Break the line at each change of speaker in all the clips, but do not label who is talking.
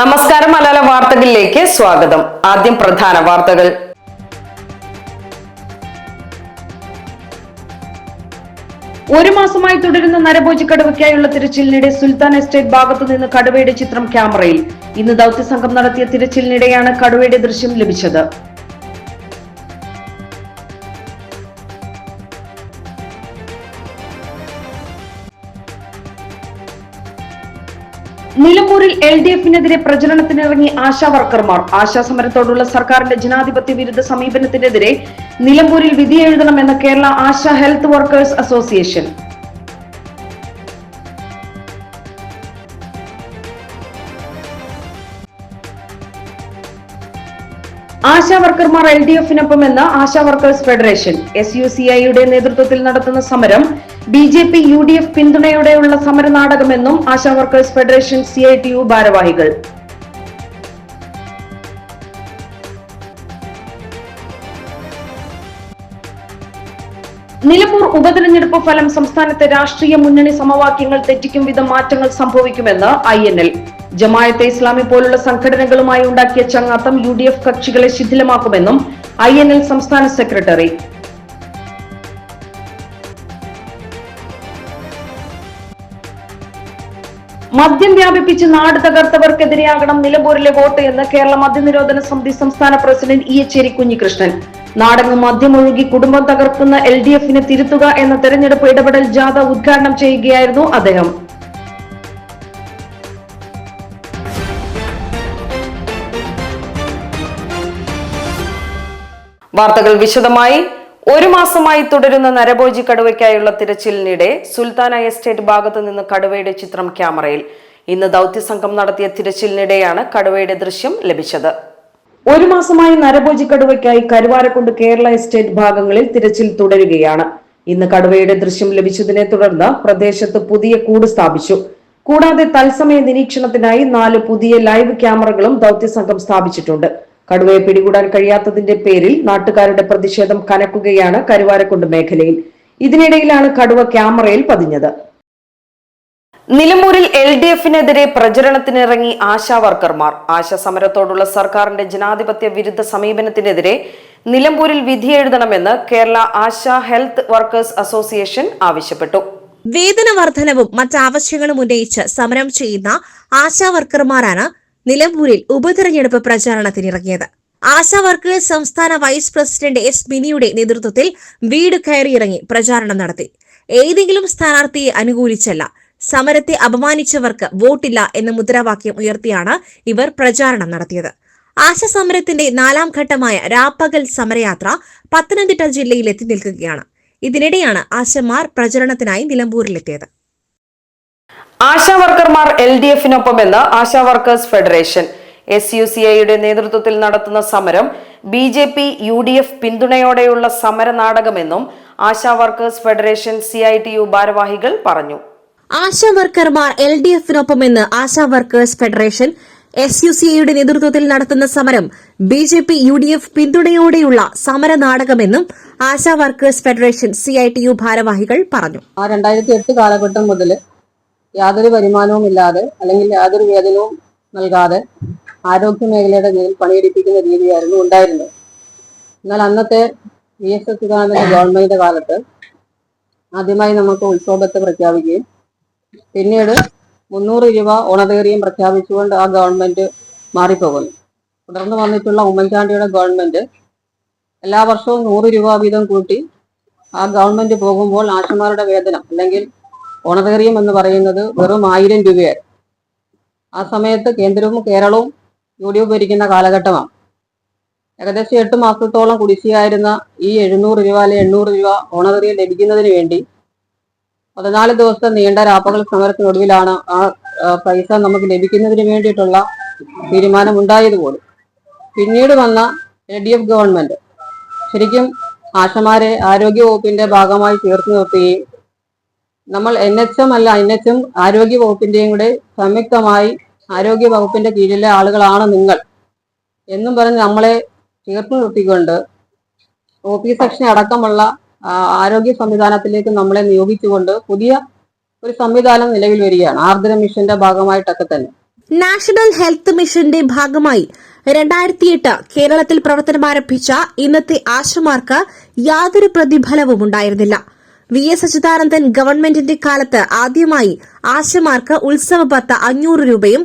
നമസ്കാരം മലയാള വാർത്തകളിലേക്ക് സ്വാഗതം. ആദ്യം പ്രധാന വാർത്തകൾ. ഒരു മാസമായി തുടരുന്ന നരഭോജി കടുവയ്ക്കായുള്ള തിരച്ചിലിനിടെ സുൽത്താൻ എസ്റ്റേറ്റ് ഭാഗത്തു നിന്ന് കടുവയുടെ ചിത്രം ക്യാമറയിൽ. ഇന്ന് ദൗത്യസംഘം നടത്തിയ തിരച്ചിലിനിടെയാണ് കടുവയുടെ ദൃശ്യം ലഭിച്ചത്. നിലമ്പൂരിൽ എൽ ഡി എഫിനെതിരെ പ്രചരണത്തിനിറങ്ങി ആശാ വർക്കർമാർ. ആശാ സമരത്തോടുള്ള സർക്കാരിന്റെ ജനാധിപത്യ വിരുദ്ധ സമീപനത്തിനെതിരെ നിലമ്പൂരിൽ വിധി എഴുതണമെന്ന് Kerala Asha health workers association. Asha വർക്കർമാർ L D എഫിനൊപ്പമെന്ന് Asha workers federation. S U C ഐയുടെ നേതൃത്വത്തിൽ നടത്തുന്ന സമരം B J P U D F പിന്തുണയോടെയുള്ള സമര നാടകമെന്നും Asha workers federation C I T U ഭാരവാഹികൾ. നിലമ്പൂർ ഉപതെരഞ്ഞെടുപ്പ് ഫലം സംസ്ഥാനത്തെ രാഷ്ട്രീയ മുന്നണി സമവാക്യങ്ങൾ തെറ്റിക്കും വിധം മാറ്റങ്ങൾ സംഭവിക്കുമെന്ന് I N L. Jamaat-e Islami പോലുള്ള സംഘടനകളുമായി ഉണ്ടാക്കിയ ചങ്ങാത്തം യു ഡി എഫ് കക്ഷികളെ ശിഥിലമാക്കുമെന്നും ഐ എൻ എൽ സംസ്ഥാന സെക്രട്ടറി. മദ്യം വ്യാപിപ്പിച്ച് നാട് തകർത്തവർക്കെതിരെയാകണം നിലമ്പൂരിലെ വോട്ട് എന്ന് കേരള മദ്യനിരോധന സമിതി സംസ്ഥാന പ്രസിഡന്റ് ഇ എച്ചേരി കുഞ്ഞികൃഷ്ണൻ നാടങ്ങ് മദ്യമൊഴുകി കുടുംബം തകർക്കുന്ന എൽ ഡി എഫിനെ തിരുത്തുക എന്ന തെരഞ്ഞെടുപ്പ് ഇടപെടൽ ജാഥ ഉദ്ഘാടനം ചെയ്യുകയായിരുന്നു അദ്ദേഹം. വാർത്തകൾ വിശദമായി ഒരു മാസമായി തുടരുന്ന നരഭോജി കടുവയ്ക്കായുള്ള തിരച്ചിലിനിടെ സുൽത്താന എസ്റ്റേറ്റ് ഭാഗത്തു നിന്ന് കടുവയുടെ ചിത്രം ക്യാമറയിൽ. ഇന്ന് ദൗത്യസംഘം നടത്തിയ തിരച്ചിലിനിടെയാണ് കടുവയുടെ ദൃശ്യം ലഭിച്ചത്. ഒരു മാസമായി നരഭോജി കടുവയ്ക്കായി കരുവാരക്കുണ്ട് കേരള എസ്റ്റേറ്റ് ഭാഗങ്ങളിൽ തിരച്ചിൽ തുടരുകയാണ്. ഇന്ന് കടുവയുടെ ദൃശ്യം ലഭിച്ചതിനെ തുടർന്ന് പ്രദേശത്ത് പുതിയ കൂട് സ്ഥാപിച്ചു. കൂടാതെ തത്സമയ നിരീക്ഷണത്തിനായി നാല് പുതിയ ലൈവ് ക്യാമറകളും ദൗത്യസംഘം സ്ഥാപിച്ചിട്ടുണ്ട്. കടുവയെ പിടികൂടാൻ കഴിയാത്തതിന്റെ പേരിൽ നാട്ടുകാരുടെ പ്രതിഷേധം കനക്കുകയാണ് കരുവാരക്കുണ്ട് മേഖലയിൽ. ഇതിനിടയിലാണ് കടുവ ക്യാമറയിൽ പതിഞ്ഞത്. നിലമ്പൂരിൽ എൽ ഡി എഫിനെതിരെ പ്രചരണത്തിനിറങ്ങി ആശാവർക്കർമാർ ആശാ സമരത്തോടുള്ള സർക്കാരിന്റെ ജനാധിപത്യ വിരുദ്ധ സമീപനത്തിനെതിരെ നിലമ്പൂരിൽ വിധി എഴുതണമെന്ന് Kerala Asha health workers association ആവശ്യപ്പെട്ടു.
വേതന വർധനവും മറ്റാവശ്യങ്ങളും ഉന്നയിച്ച് സമരം ചെയ്യുന്ന ആശാ വർക്കർമാരാണ് നിലമ്പൂരിൽ ഉപതെരഞ്ഞെടുപ്പ് പ്രചാരണത്തിനിറങ്ങിയത്. ആശാ വർക്കേഴ്സ് സംസ്ഥാന വൈസ് പ്രസിഡന്റ് എസ് മിനിയുടെ നേതൃത്വത്തിൽ വീട് കയറിയിറങ്ങി പ്രചാരണം നടത്തി. ഏതെങ്കിലും സ്ഥാനാർത്ഥിയെ അനുകൂലിച്ചല്ല സമരത്തെ അപമാനിച്ചവർക്ക് വോട്ടില്ല എന്ന മുദ്രാവാക്യം ഉയർത്തിയാണ് ഇവർ പ്രചാരണം നടത്തിയത്. ആശ സമരത്തിന്റെ നാലാം ഘട്ടമായ രാപ്പകൽ സമരയാത്ര പത്തനംതിട്ട ജില്ലയിൽ എത്തി നിൽക്കുകയാണ്. ഇതിനിടെയാണ് ആശമാർ പ്രചരണത്തിനായി നിലമ്പൂരിലെത്തിയത്.
ആശാ വർക്കർമാർ L D എഫിനൊപ്പമെന്ന് Asha workers federation S U C ഐയുടെ നേതൃത്വത്തിൽ നടത്തുന്ന സമരം B J P U D F പിന്തുണയോടെയുള്ള സമര നാടകമെന്നും Asha workers federation C I T U ഭാരവാഹികൾ പറഞ്ഞു.
ആശാ വർക്കർമാർ L D എഫിനൊപ്പമെന്ന് Asha workers federation S U C ഐയുടെ നേതൃത്വത്തിൽ നടത്തുന്ന സമരം B J P U D F പിന്തുണയോടെയുള്ള സമര നാടകമെന്നും Asha workers federation C I T U ഭാരവാഹികൾ പറഞ്ഞു.
ആ രണ്ടായിരത്തി എട്ട് കാലഘട്ടം മുതൽ യാതൊരു വരുമാനവും ഇല്ലാതെ അല്ലെങ്കിൽ യാതൊരു വേതനവും നൽകാതെ ആരോഗ്യ മേഖലയുടെ കീഴിൽ പണിയെടുപ്പിക്കുന്ന രീതിയായിരുന്നു ഉണ്ടായിരുന്നത്. എന്നാൽ അന്നത്തെ വി എസ് എസ് ഗവൺമെന്റിന്റെ കാലത്ത് ആദ്യമായി നമുക്ക് ഉത്സവത്തെ പ്രഖ്യാപിക്കുകയും പിന്നീട് മുന്നൂറ് രൂപ ഉണതേറിയും പ്രഖ്യാപിച്ചുകൊണ്ട് ആ ഗവൺമെന്റ് മാറിപ്പോകുന്നു. തുടർന്ന് വന്നിട്ടുള്ള ഉമ്മൻചാണ്ടിയുടെ ഗവൺമെന്റ് എല്ലാ വർഷവും നൂറ് രൂപ വീതം കൂട്ടി ആ ഗവൺമെന്റ് പോകുമ്പോൾ ആശുമാരുടെ വേതനം അല്ലെങ്കിൽ ഓണറേറിയം എന്ന് പറയുന്നത് വെറും ആയിരം രൂപയായിരുന്നു ആ സമയത്ത് കേന്ദ്രവും കേരളവും യു ഡി എഫ് ഭരിക്കുന്ന കാലഘട്ടമാണ്. ഏകദേശം എട്ട് മാസത്തോളം കുടിശ്ശിയായിരുന്ന ഈ എഴുന്നൂറ് രൂപ അല്ലെങ്കിൽ എണ്ണൂറ് രൂപ ഓണറേറിയം ലഭിക്കുന്നതിന് വേണ്ടി പതിനാല് ദിവസത്തെ നീണ്ട രാപ്പകൽ സമരത്തിനൊടുവിലാണ് ആ പൈസ നമുക്ക് ലഭിക്കുന്നതിന് വേണ്ടിയിട്ടുള്ള തീരുമാനം ഉണ്ടായത് പോലും. പിന്നീട് വന്ന എൽ ഡി എഫ് ഗവൺമെന്റ് ശരിക്കും ആശമാരെ ആരോഗ്യ വകുപ്പിന്റെ ഭാഗമായി ചേർത്ത് നിർത്തുകയും നമ്മൾ എൻ എച്ച് എം അല്ല എൻ എച്ച് എം ആരോഗ്യ വകുപ്പിന്റെയും കൂടെ സംയുക്തമായി ആരോഗ്യ വകുപ്പിന്റെ കീഴിലെ ആളുകളാണ് നിങ്ങൾ. എന്നും പറഞ്ഞ് നമ്മളെ ചേർത്ത് നിർത്തിക്കൊണ്ട് ഒ പി സെക്ഷൻ അടക്കമുള്ള ആരോഗ്യ സംവിധാനത്തിലേക്ക് നമ്മളെ നിയോഗിച്ചുകൊണ്ട് പുതിയ ഒരു സംവിധാനം നിലവിൽ വരികയാണ്. ആർദ്ര മിഷന്റെ ഭാഗമായിട്ടൊക്കെ തന്നെ.
നാഷണൽ ഹെൽത്ത് മിഷന്റെ ഭാഗമായി രണ്ടായിരത്തിയെട്ട് കേരളത്തിൽ പ്രവർത്തനം ആരംഭിച്ച ഇന്നത്തെ ആശമാർക്ക് യാതൊരു പ്രതിഫലവും ഉണ്ടായിരുന്നില്ല. വി എസ് അച്യുതാനന്ദൻ ഗവൺമെന്റിന്റെ കാലത്ത് ആദ്യമായി ആശമാർക്ക് ഉത്സവ പത്ത് അഞ്ഞൂറ് രൂപയും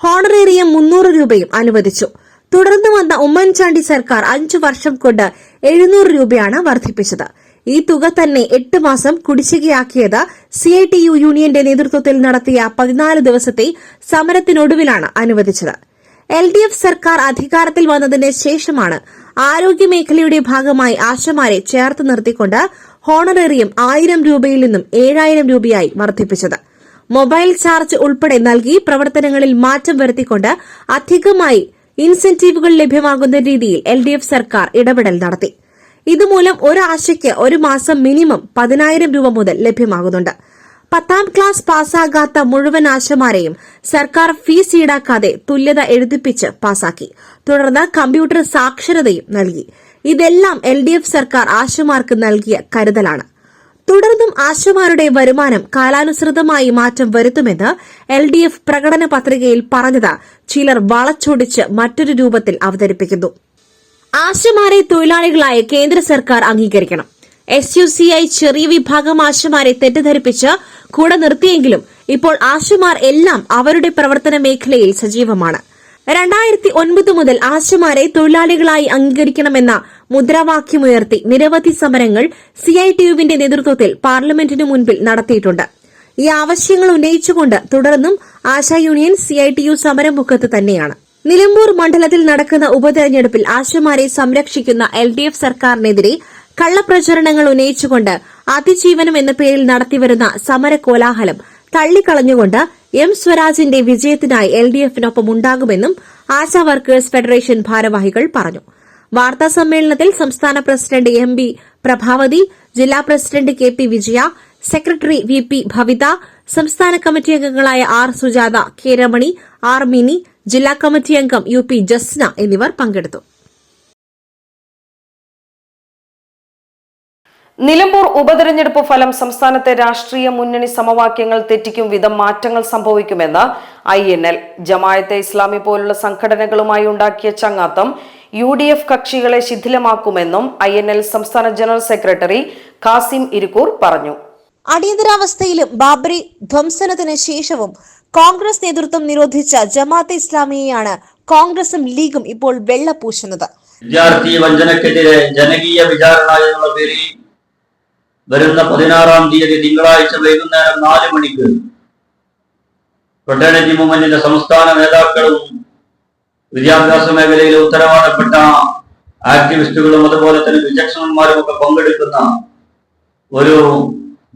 ഹോണറേറിയം മുന്നൂറ് രൂപയും അനുവദിച്ചു. തുടർന്ന് വന്ന ഉമ്മൻചാണ്ടി സർക്കാർ അഞ്ചു വർഷം കൊണ്ട് എഴുന്നൂറ് രൂപയാണ് വർദ്ധിപ്പിച്ചത്. ഈ തുക തന്നെ എട്ട് മാസം കുടിശ്ശികയാക്കിയത് സി ഐ ടി യു യൂണിയന്റെ നേതൃത്വത്തിൽ നടത്തിയ പതിനാല് ദിവസത്തെ സമരത്തിനൊടുവിലാണ് അനുവദിച്ചത്. എൽ ഡി എഫ് സർക്കാർ അധികാരത്തിൽ വന്നതിന് ശേഷമാണ് ആരോഗ്യമേഖലയുടെ ഭാഗമായി ആശമാരെ ചേർത്ത് നിർത്തിക്കൊണ്ട് ഹോണറേറിയം ആയിരം രൂപയിൽ നിന്നും ഏഴായിരം രൂപയായി വർദ്ധിപ്പിച്ചത്. മൊബൈൽ ചാർജ് ഉൾപ്പെടെ നൽകി പ്രവർത്തനങ്ങളിൽ മാറ്റം വരുത്തിക്കൊണ്ട് അധികമായി ഇൻസെന്റീവുകൾ ലഭ്യമാകുന്ന രീതിയിൽ എൽ ഡി എഫ് സർക്കാർ ഇടപെടൽ നടത്തി. ഇതുമൂലം ഒരാശയ്ക്ക് ഒരു മാസം മിനിമം പതിനായിരം രൂപ മുതൽ ലഭ്യമാകുന്നുണ്ട്. പത്താം ക്ലാസ് പാസ്സാകാത്ത മുഴുവൻ ആശമാരെയും സർക്കാർ ഫീസ് ഈടാക്കാതെ തുല്യത എഴുതിപ്പിച്ച് പാസാക്കി തുടർന്ന് കമ്പ്യൂട്ടർ സാക്ഷരതയും നൽകി. ഇതെല്ലാം എൽ ഡി എഫ് സർക്കാർ ആശമാർക്ക് നൽകിയ കരുതലാണ്. തുടർന്നും ആശമാരുടെ വരുമാനം കാലാനുസൃതമായി മാറ്റം വരുത്തുമെന്ന് എൽ ഡി എഫ് പ്രകടന പത്രികയിൽ പറഞ്ഞത് ചിലർ വളച്ചൊടിച്ച് മറ്റൊരു രൂപത്തിൽ അവതരിപ്പിക്കുന്നു. ആശമാരെ തൊഴിലാളികളായ കേന്ദ്ര സർക്കാർ അംഗീകരിക്കണം. എസ് യു സി ഐ ചെറിയ വിഭാഗം ആശമാരെ തെറ്റിദ്ധരിപ്പിച്ച് കൂടെ നിർത്തിയെങ്കിലും ഇപ്പോൾ ആശമാർ എല്ലാം അവരുടെ പ്രവർത്തന മേഖലയിൽ സജീവമാണ്. രണ്ടായിരത്തി ഒൻപത് മുതൽ ആശമാരെ തൊഴിലാളികളായി അംഗീകരിക്കണമെന്ന മുദ്രാവാക്യമുയർത്തി നിരവധി സമരങ്ങൾ സിഐടിയുവിന്റെ നേതൃത്വത്തിൽ പാർലമെന്റിന് മുൻപിൽ നടത്തിയിട്ടുണ്ട്. ഈ ആവശ്യങ്ങൾ ഉന്നയിച്ചുകൊണ്ട് തുടർന്നും ആശാ യൂണിയൻ സിഐടിയു സമരമുഖത്ത് തന്നെയാണ്. നിലമ്പൂർ മണ്ഡലത്തിൽ നടക്കുന്ന ഉപതെരഞ്ഞെടുപ്പിൽ ആശമാരെ സംരക്ഷിക്കുന്ന എൽ ഡി എഫ് സർക്കാരിനെതിരെ കള്ളപ്രചരണങ്ങൾ ഉന്നയിച്ചുകൊണ്ട് അതിജീവനം എന്ന പേരിൽ നടത്തിവരുന്ന സമര കോലാഹലം തള്ളിക്കളഞ്ഞുകൊണ്ട് എം സ്വരാജിന്റെ വിജയത്തിനായി എൽ ഡി എഫിനൊപ്പം ഉണ്ടാകുമെന്നും ആശാ വർക്കേഴ്സ് ഫെഡറേഷൻ ഭാരവാഹികൾ പറഞ്ഞു. വാർത്താ സമ്മേളനത്തിൽ സംസ്ഥാന പ്രസിഡന്റ് എം ബി പ്രഭാവതി ജില്ലാ president K P Vijaya secretary V P Bhavitha സംസ്ഥാന കമ്മിറ്റി അംഗങ്ങളായ R Sujatha K Ramani R Mini ജില്ലാ കമ്മിറ്റി അംഗം യു പി ജസ്ന എന്നിവർ പങ്കെടുത്തു.
നിലമ്പൂർ ഉപതെരഞ്ഞെടുപ്പ് ഫലം സംസ്ഥാനത്തെ രാഷ്ട്രീയ മുന്നണി സമവാക്യങ്ങൾ തെറ്റിക്കും വിധം മാറ്റങ്ങൾ സംഭവിക്കുമെന്ന് I N L Jamaat-e Islami പോലുള്ള സംഘടനകളുമായി ഉണ്ടാക്കിയ ചങ്ങാത്തം യു ഡി എഫ് കക്ഷികളെ ശിഥിലമാക്കുമെന്നും ഐ എൻ എൽ സംസ്ഥാന ജനറൽ സെക്രട്ടറി കാസിം ഇരിക്കൂർ പറഞ്ഞു.
അടിയന്തരാവസ്ഥയിലും ബാബറി ധ്വംസനത്തിന് ശേഷവും കോൺഗ്രസ് നേതൃത്വം നിരോധിച്ച ജമാഅത്തെ ഇസ്ലാമിയെയാണ് കോൺഗ്രസും ലീഗും ഇപ്പോൾ വെള്ളപൂശുന്നത്.
വിദ്യാർത്ഥി വഞ്ചനക്കെതിരെ ജനകീയ വിചാരണ എന്നുള്ള പേരിൽ വരുന്ന പതിനാറാം തീയതി തിങ്കളാഴ്ച വൈകുന്നേരം നാല് മണിക്ക്. ഫ്രട്ടേണിറ്റി മൂവ്മെന്റിന്റെ സംസ്ഥാന നേതാക്കളും വിദ്യാഭ്യാസ മേഖലയിലെ ഉത്തരവാദപ്പെട്ട ആക്ടിവിസ്റ്റുകളും അതുപോലെ തന്നെ വിചക്ഷണന്മാരും ഒക്കെ പങ്കെടുക്കുന്ന ഒരു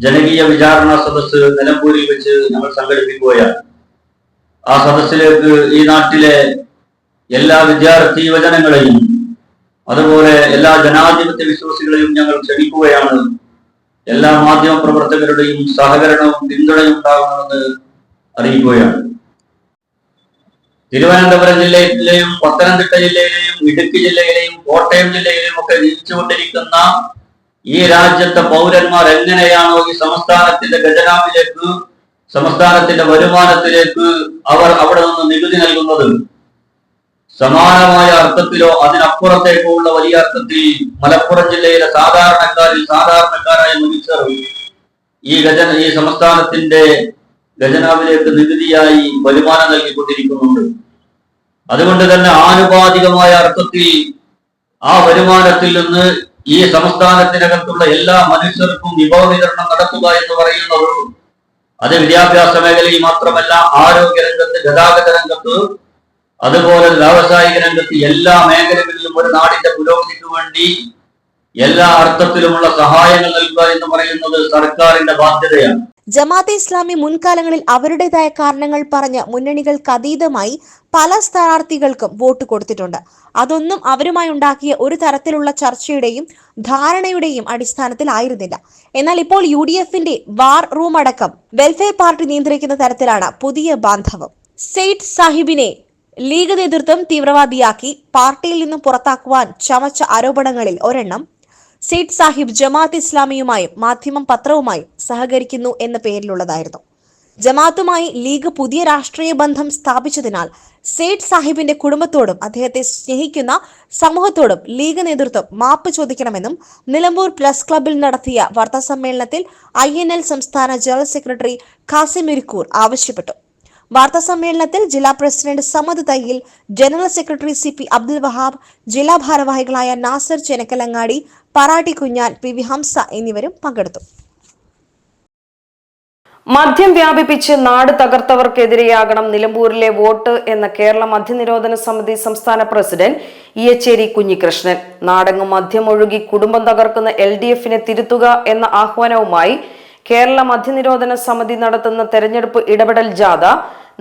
ജനകീയ വിചാരണ സദസ്സ് നിലമ്പൂരിൽ വെച്ച് ഞങ്ങൾ സംഘടിപ്പിക്കുകയാണ്. ആ സദസ്സിലേക്ക് ഈ നാട്ടിലെ എല്ലാ വിദ്യാർത്ഥി യുവജനങ്ങളെയും അതുപോലെ എല്ലാ ജനാധിപത്യ വിശ്വാസികളെയും ഞങ്ങൾ ക്ഷണിക്കുകയാണ്. എല്ലാ മാധ്യമ പ്രവർത്തകരുടെയും സഹകരണവും പിന്തുണയും ഉണ്ടാകണമെന്ന് അറിയിക്കുകയാണ്. തിരുവനന്തപുരം ജില്ലയിലെയും പത്തനംതിട്ട ജില്ലയിലെയും ഇടുക്കി ജില്ലയിലെയും കോട്ടയം ജില്ലയിലെയും ഒക്കെ ജീവിച്ചുകൊണ്ടിരിക്കുന്ന ഈ രാജ്യത്തെ പൗരന്മാർ എങ്ങനെയാണോ ഈ സംസ്ഥാനത്തിന്റെ ഖജനാവിലേക്ക് സംസ്ഥാനത്തിന്റെ വരുമാനത്തിലേക്ക് അവർ അവിടെ നിന്ന് നികുതി നൽകുന്നത്? സമാനമായ അർത്ഥത്തിലോ അതിനപ്പുറത്തേക്കോ ഉള്ള വലിയ അർത്ഥത്തിൽ മലപ്പുറം ജില്ലയിലെ സാധാരണക്കാരിൽ സാധാരണക്കാരായ മനുഷ്യർ ഈ ഖജന ഈ സംസ്ഥാനത്തിന്റെ ഖജനാവിലേക്ക് നികുതിയായി വരുമാനം നൽകിക്കൊണ്ടിരിക്കുന്നുണ്ട്. അതുകൊണ്ട് തന്നെ ആനുപാതികമായ അർത്ഥത്തിൽ ആ വരുമാനത്തിൽ നിന്ന് ഈ സംസ്ഥാനത്തിനകത്തുള്ള എല്ലാ മനുഷ്യർക്കും വിഭവ വിതരണം നടത്തുക എന്ന് പറയുന്നത് അത് വിദ്യാഭ്യാസ മേഖലയിൽ മാത്രമല്ല ആരോഗ്യ രംഗത്ത് ഗതാഗത രംഗത്ത് അതുപോലെ വ്യാവസായിക രംഗത്ത് എല്ലാ മേഖലകളിലും ഒരു നാടിന്റെ പുരോഗതിക്ക് വേണ്ടി എല്ലാ അർത്ഥത്തിലുമുള്ള സഹായങ്ങൾ നൽകുക എന്ന് പറയുന്നത് സർക്കാരിന്റെ ബാധ്യതയാണ്.
ജമാഅത്തെ ഇസ്ലാമി മുൻകാലങ്ങളിൽ അവരുടേതായ കാരണങ്ങൾ പറഞ്ഞ് മുന്നണികൾക്ക് അതീതമായി പല സ്ഥാനാർത്ഥികൾക്കും വോട്ട് കൊടുത്തിട്ടുണ്ട്. അതൊന്നും അവരുമായി ഉണ്ടാക്കിയ ഒരു തരത്തിലുള്ള ചർച്ചയുടെയും ധാരണയുടെയും അടിസ്ഥാനത്തിലായിരുന്നില്ല. എന്നാൽ ഇപ്പോൾ യു ഡി എഫിന്റെ വാർ റൂം അടക്കം വെൽഫെയർ പാർട്ടി നിയന്ത്രിക്കുന്ന തരത്തിലാണ് പുതിയ ബാന്ധവം. സെയ്ദ് സാഹിബിനെ ലീഗ് നേതൃത്വം തീവ്രവാദിയാക്കി പാർട്ടിയിൽ നിന്നും പുറത്താക്കുവാൻ ചമച്ച ആരോപണങ്ങളിൽ ഒരെണ്ണം സെയ്ദ് സാഹിബ് ജമാഅത്ത് ഇസ്ലാമിയുമായും മാധ്യമം പത്രവുമായും സഹകരിക്കുന്നു എന്ന പേരിലുള്ളതായിരുന്നു. ജമാഅത്തുമായി ലീഗ് പുതിയ രാഷ്ട്രീയ ബന്ധം സ്ഥാപിച്ചതിനാൽ സേഠ് സാഹിബിന്റെ കുടുംബത്തോടും അദ്ദേഹത്തെ സ്നേഹിക്കുന്ന സമൂഹത്തോടും ലീഗ് നേതൃത്വം മാപ്പ് ചോദിക്കണമെന്നും നിലമ്പൂർ പ്ലസ് ക്ലബിൽ നടത്തിയ വാർത്താസമ്മേളനത്തിൽ ഐ എൻ എൽ സംസ്ഥാന ജനറൽ സെക്രട്ടറി ഖാസിം ഇരിക്കൂർ ആവശ്യപ്പെട്ടു. വാർത്താ സമ്മേളനത്തിൽ ജില്ലാ president Samad Thayyil general secretary C P Abdul Wahab ജില്ലാ ഭാരവാഹികളായ നാസർ ചെനക്കലങ്ങാടി പറാട്ടി കുഞ്ഞാൽ പി വി ഹംസ എന്നിവരും പങ്കെടുത്തു.
മദ്യം വ്യാപിപ്പിച്ച് നാട് തകർത്തവർക്കെതിരെയാകണം നിലമ്പൂരിലെ വോട്ട് എന്ന കേരള മദ്യനിരോധന സമിതി സംസ്ഥാന പ്രസിഡന്റ് ഇയച്ചേരി കുഞ്ഞികൃഷ്ണൻ. നാടെങ്ങും മദ്യം ഒഴുകി കുടുംബം തകർക്കുന്ന എൽ ഡി എഫിനെ തിരുത്തുക എന്ന ആഹ്വാനവുമായി കേരള മദ്യനിരോധന സമിതി നടത്തുന്ന തെരഞ്ഞെടുപ്പ് ഇടപെടൽ ജാഥ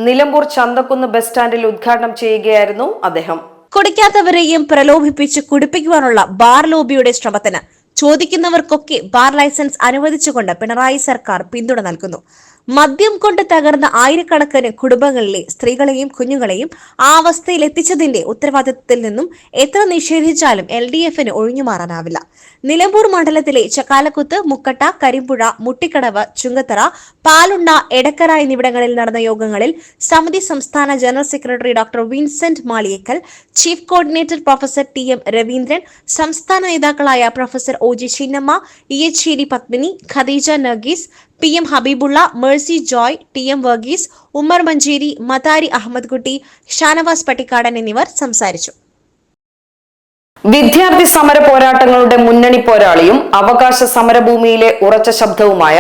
നിലമ്പൂർ ചന്തക്കുന്ന് ബസ് സ്റ്റാൻഡിൽ ഉദ്ഘാടനം ചെയ്യുകയായിരുന്നു അദ്ദേഹം.
കുടിക്കാത്തവരെയും പ്രലോഭിപ്പിച്ച് കുടിപ്പിക്കുവാനുള്ള ബാർ ലോബിയുടെ ശ്രമത്തിന് ചോദിക്കുന്നവർക്കൊക്കെ ബാർ ലൈസൻസ് അനുവദിച്ചുകൊണ്ട് പിണറായി സർക്കാർ പിന്തുണ നൽകുന്നു. മദ്യം കൊണ്ട് തകർന്ന ആയിരക്കണക്കിന് കുടുംബങ്ങളിലെ സ്ത്രീകളെയും കുഞ്ഞുങ്ങളെയും ആ അവസ്ഥയിൽ എത്തിച്ചതിന്റെ ഉത്തരവാദിത്തത്തിൽ നിന്നും എത്ര നിഷേധിച്ചാലും എൽ ഡി എഫിന് ഒഴിഞ്ഞുമാറാനാവില്ല നിലമ്പൂർ മണ്ഡലത്തിലെ ചക്കാലക്കുത്ത് മുക്കട്ട കരിമ്പുഴ മുട്ടിക്കടവ് ചുങ്കത്തറ പാലുണ്ട എടക്കര എന്നിവിടങ്ങളിൽ നടന്ന യോഗങ്ങളിൽ സമിതി സംസ്ഥാന general secretary doctor Vincent Maliyekkal chief coordinator professor T M Raveendran സംസ്ഥാന നേതാക്കളായ professor O G Chinnamma E H Sheri Padmini Khadeeja Nagees P M Habibulla Mercy Joy T M Varghese Ummer Manjeri Mathari Ahammed Kutty Shanavas Pattikkadan എന്നിവർ സംസാരിച്ചു.
വിദ്യാർത്ഥി സമര പോരാട്ടങ്ങളുടെ മുന്നണി പോരാളിയും അവകാശ സമരഭൂമിയിലെ ഉറച്ച ശബ്ദവുമായ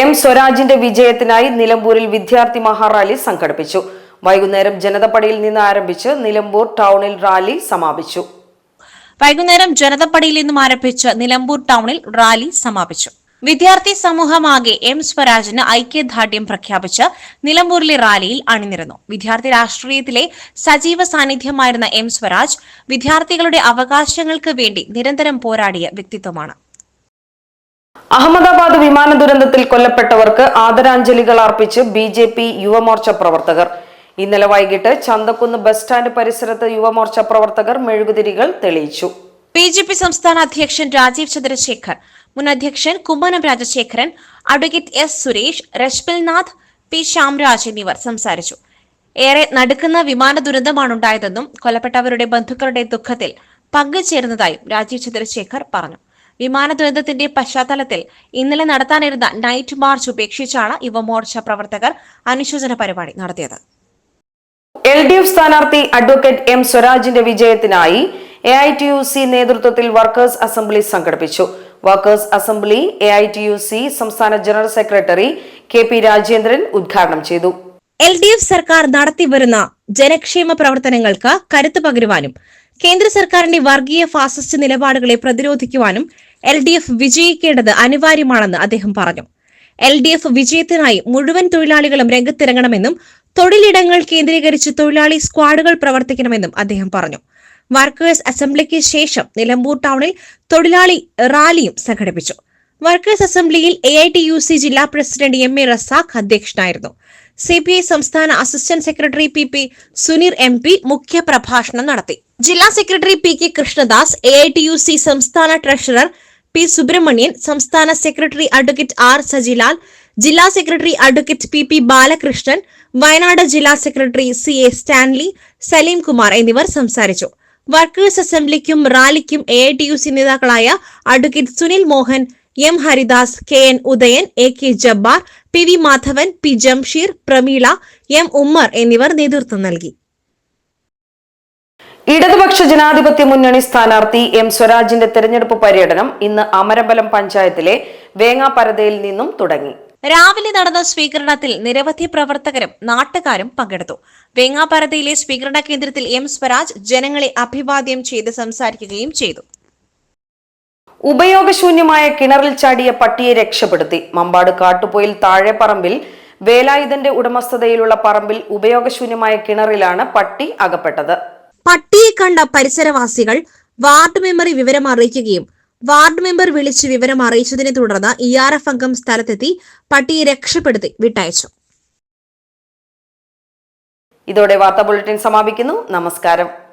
എം സ്വരാജിന്റെ വിജയത്തിനായി നിലമ്പൂരിൽ വിദ്യാർത്ഥി മഹാറാലി സംഘടിപ്പിച്ചു. വൈകുന്നേരം ജനതപടിയിൽ നിന്ന് ആരംഭിച്ച് നിലമ്പൂർ ടൗണിൽ റാലി സമാപിച്ചു.
വൈകുന്നേരം ജനതപ്പടിയിൽ നിന്നും ആരംഭിച്ച് നിലമ്പൂർ ടൗണിൽ റാലി സമാപിച്ചു. വിദ്യാർത്ഥി സമൂഹമാകെ എം സ്വരാജിന് ഐക്യദാർഢ്യം പ്രഖ്യാപിച്ച് നിലമ്പൂരിലെ റാലിയിൽ അണിനിരന്നു. വിദ്യാർത്ഥി രാഷ്ട്രീയത്തിലെ സജീവ സാന്നിധ്യമായിരുന്ന എം സ്വരാജ് വിദ്യാർത്ഥികളുടെ അവകാശങ്ങൾക്ക് വേണ്ടി നിരന്തരം പോരാടിയ വ്യക്തിത്വമാണ്.
അഹമ്മദാബാദ് വിമാന ദുരന്തത്തിൽ കൊല്ലപ്പെട്ടവർക്ക് ആദരാഞ്ജലികൾ അർപ്പിച്ച് ബി ജെ പി യുവമോർച്ച പ്രവർത്തകർ. ഇന്നലെ വൈകിട്ട് ചന്തക്കുന്ന് ബസ് സ്റ്റാൻഡ് പരിസരത്ത് യുവമോർച്ച പ്രവർത്തകർ മെഴുകുതിരികൾ തെളിയിച്ചു.
ബി ജെ പി സംസ്ഥാന അധ്യക്ഷൻ രാജീവ് ചന്ദ്രശേഖർ മുൻ അധ്യക്ഷൻ Kummanam Rajasekharan advocate S Suresh Rashmilnath P Shyamraj എന്നിവർ സംസാരിച്ചു. ഏറെ നടുക്കുന്ന വിമാന ദുരന്തമാണ് ഉണ്ടായതെന്നും കൊല്ലപ്പെട്ടവരുടെ ബന്ധുക്കളുടെ ദുഃഖത്തിൽ പങ്കുചേരുന്നതായും രാജീവ് ചന്ദ്രശേഖർ പറഞ്ഞു. വിമാന ദുരന്തത്തിന്റെ പശ്ചാത്തലത്തിൽ ഇന്നലെ നടത്താനിരുന്ന നൈറ്റ് മാർച്ച് ഉപേക്ഷിച്ചാണ് യുവമോർച്ച പ്രവർത്തകർ അനുശോചന പരിപാടി നടത്തിയത്.
എൽ ഡി എഫ് സ്ഥാനാർത്ഥി അഡ്വക്കേറ്റ് എം സ്വരാജിന്റെ വിജയത്തിനായി A I T U C നേതൃത്വത്തിൽ വർക്കേഴ്സ് അസംബ്ലി സംഘടിപ്പിച്ചു. Workers assembly A I T U C സംസ്ഥാന general secretary K P Rajendran ഉദ്ഘാടനം ചെയ്തു.
എൽ ഡി എഫ് സർക്കാർ നടത്തിവരുന്ന ജനക്ഷേമ പ്രവർത്തനങ്ങൾക്ക് കരുത്തു പകരുവാനും കേന്ദ്ര സർക്കാരിന്റെ വർഗീയ ഫാസിസ്റ്റ് നിലപാടുകളെ പ്രതിരോധിക്കുവാനും എൽ ഡി എഫ് വിജയിക്കേണ്ടത് അനിവാര്യമാണെന്ന് അദ്ദേഹം പറഞ്ഞു. എൽ ഡി എഫ് വിജയത്തിനായി മുഴുവൻ തൊഴിലാളികളും രംഗത്തിറങ്ങണമെന്നും തൊഴിലിടങ്ങൾ കേന്ദ്രീകരിച്ച് തൊഴിലാളി സ്ക്വാഡുകൾ പ്രവർത്തിക്കണമെന്നും അദ്ദേഹം പറഞ്ഞു. വർക്കേഴ്സ് അസംബ്ലിക്ക് ശേഷം നിലമ്പൂർ ടൗണിൽ തൊഴിലാളി റാലിയും സംഘടിപ്പിച്ചു. വർക്കേഴ്സ് അസംബ്ലിയിൽ A I T U C ജില്ലാ പ്രസിഡന്റ് എം എ റസാഖ് അധ്യക്ഷനായിരുന്നു. സി പി ഐ സംസ്ഥാന assistant secretary P P Suneer M P മുഖ്യ പ്രഭാഷണം നടത്തി. ജില്ലാ secretary P K Krishnadas A I T U C സംസ്ഥാന ട്രഷറർ പി സുബ്രഹ്മണ്യൻ സംസ്ഥാന സെക്രട്ടറി അഡ്വക്കേറ്റ് ആർ സജിലാൽ ജില്ലാ secretary advocate P P Balakrishnan Wayanad ജില്ലാ secretary C A Stanley Saleem Kumar എന്നിവർ സംസാരിച്ചു. വർക്കേഴ്സ് അസംബ്ലിക്കും റാലിക്കും A I T U C നേതാക്കളായ advocate Sunil Mohan M Haridas K N Udayan A K Jabbar P V Madhavan P Jamsheer Prameela M Ummer എന്നിവർ നേതൃത്വം നൽകി.
ഇടതുപക്ഷ ജനാധിപത്യ മുന്നണി സ്ഥാനാർത്ഥി എം സ്വരാജിന്റെ തെരഞ്ഞെടുപ്പ് പര്യടനം ഇന്ന് അമരമ്പലം പഞ്ചായത്തിലെ വേങ്ങാപരതയിൽ നിന്നും തുടങ്ങി.
രാവിലെ നടന്ന സ്വീകരണത്തിൽ നിരവധി പ്രവർത്തകരും നാട്ടുകാരും പങ്കെടുത്തു. വേങ്ങാപരതയിലെ സ്വീകരണ കേന്ദ്രത്തിൽ എം സ്വരാജ് ജനങ്ങളെ അഭിവാദ്യം ചെയ്ത് സംസാരിക്കുകയും ചെയ്തു.
ഉപയോഗശൂന്യമായ കിണറിൽ ചാടിയ പട്ടിയെ രക്ഷപ്പെടുത്തി. മമ്പാട് കാട്ടുപോയിൽ താഴെപ്പറമ്പിൽ വേലായുധന്റെ ഉടമസ്ഥതയിലുള്ള പറമ്പിൽ ഉപയോഗശൂന്യമായ കിണറിലാണ് പട്ടി അകപ്പെട്ടത്.
പട്ടിയെ കണ്ട പരിസരവാസികൾ വാർഡ് മെമ്മറി വിവരം അറിയിക്കുകയും വാർഡ് മെമ്പർ വിളിച്ച് വിവരം അറിയിച്ചതിനെ തുടർന്ന് ഇ ആർ എഫ് അംഗം സ്ഥലത്തെത്തി പട്ടിയെ രക്ഷപ്പെടുത്തി വിട്ടയച്ചു.
ഇതോടെ വാർത്താ ബുള്ളറ്റിൻ സമാപിക്കുന്നു. നമസ്കാരം.